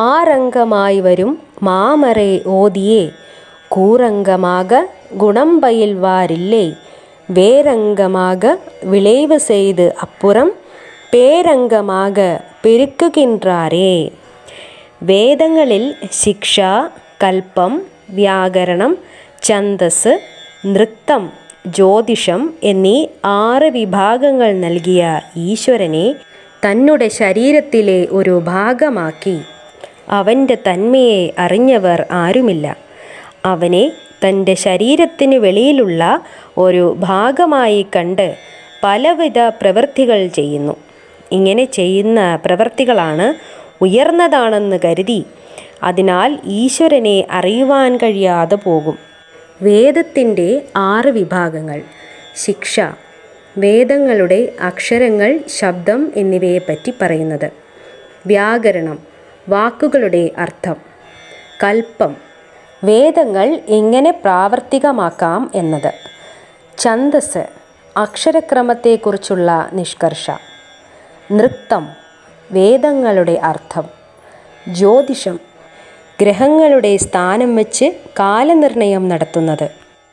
ആറംഗമായി വരും മാമറേ ഓതിയേ கூறங்கமாக குணம் பயில்வாரில்லை வேறங்கமாக விளைவு செய்து அப்புறம் പേരംഗമാക പെരുക്കുകിൻറാരേ വേദങ്ങളിൽ ശിക്ഷ കൽപ്പം വ്യാകരണം ഛന്ദസ് നൃത്തം ജ്യോതിഷം എന്നീ ആറ് വിഭാഗങ്ങൾ നൽകിയ ഈശ്വരനെ തന്നുടെ ശരീരത്തിലെ ഒരു ഭാഗമാക്കി അവന്റെ തന്മയെ അറിഞ്ഞവർ ആരുമില്ല. അവനെ തന്റെ ശരീരത്തിന് വെളിയിലുള്ള ഒരു ഭാഗമായി കണ്ട് പലവിധ പ്രവൃത്തികൾ ചെയ്യുന്നു. ഇങ്ങനെ ചെയ്യുന്ന പ്രവൃത്തികളാണ് ഉയർന്നതാണെന്ന് കരുതി അതിനാൽ ഈശ്വരനെ അറിയുവാൻ കഴിയാതെ പോകും. വേദത്തിന്റെ ആറ് വിഭാഗങ്ങൾ ശിക്ഷ വേദങ്ങളുടെ അക്ഷരങ്ങൾ ശബ്ദം എന്നിവയെപ്പറ്റി പറയുന്നത്. വ്യാകരണം വാക്കുകളുടെ അർത്ഥം. കൽപ്പം. വേദങ്ങൾ എങ്ങനെ പ്രാവർത്തികമാക്കാം എന്നത്. ഛന്ദസ്. അക്ഷരക്രമത്തെക്കുറിച്ചുള്ള നിഷ്കർഷ. നൃത്തം. വേദങ്ങളുടെ അർത്ഥം. ജ്യോതിഷം. ഗ്രഹങ്ങളുടെ സ്ഥാനം വെച്ച് കാലനിർണയം നടത്തുന്നത്.